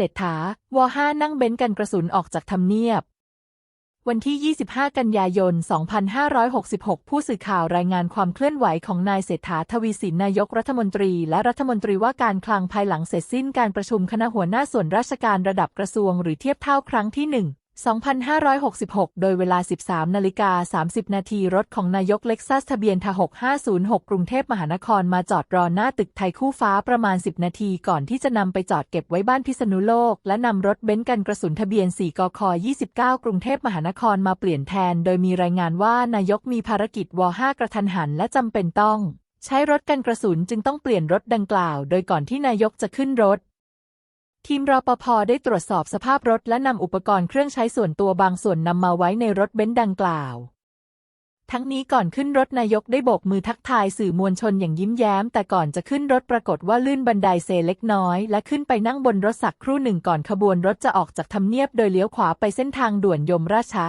ศรษฐาวห้านั่งเบนซ์กันกระสุนออกจากทำเนียบ วันที่ 25 กันยายน 2566 ผู้สื่อข่าวรายงานความเคลื่อนไหวของนายเศรษฐาทวีสินนายกรัฐมนตรี และรัฐมนตรีว่าการคลังภายหลังเสร็จสิ้นการประชุมคณะหัวหน้าส่วนราชการระดับกระทรวงหรือเทียบเท่าครั้งที่ 1 2566 โดยเวลา 13 นาฬิกา 30 นาทีรถของนายกเล็กซัสทะเบียนท6506 กรุงเทพมหานครมาจอดรอหน้าตึกไทยคู่ฟ้าประมาณ 10 นาทีก่อนที่จะนำไปจอดเก็บไว้บ้านพิษณุโลก และนำรถเบนซ์กันกระสุนทะเบียน 4 กค 29 กรุงเทพมหานครมาเปลี่ยนแทน โดยมีรายงานว่านายกมีภารกิจว5กระทันหันและจำเป็นต้อง ใช้รถกันกระสุนจึงต้องเปลี่ยนรถดังกล่าว โดยก่อนที่นายกจะขึ้นรถ ทีมรปภได้ตรวจสอบสภาพรถและนำอุปกรณ์เครื่องใช้ส่วนตัวบางส่วนนำมาไว้ในรถเบนซ์ดังกล่าว ทั้งนี้ก่อนขึ้นรถนายกได้โบกมือทักทายสื่อมวลชนอย่างยิ้มแย้ม แต่ก่อนจะขึ้นรถปรากฏว่าลื่นบันไดเซเล็กน้อย และขึ้นไปนั่งบนรถสักครู่หนึ่งก่อนขบวนรถจะออกจากทำเนียบโดยเลี้ยวขวาไปเส้นทางด่วนยมราชะ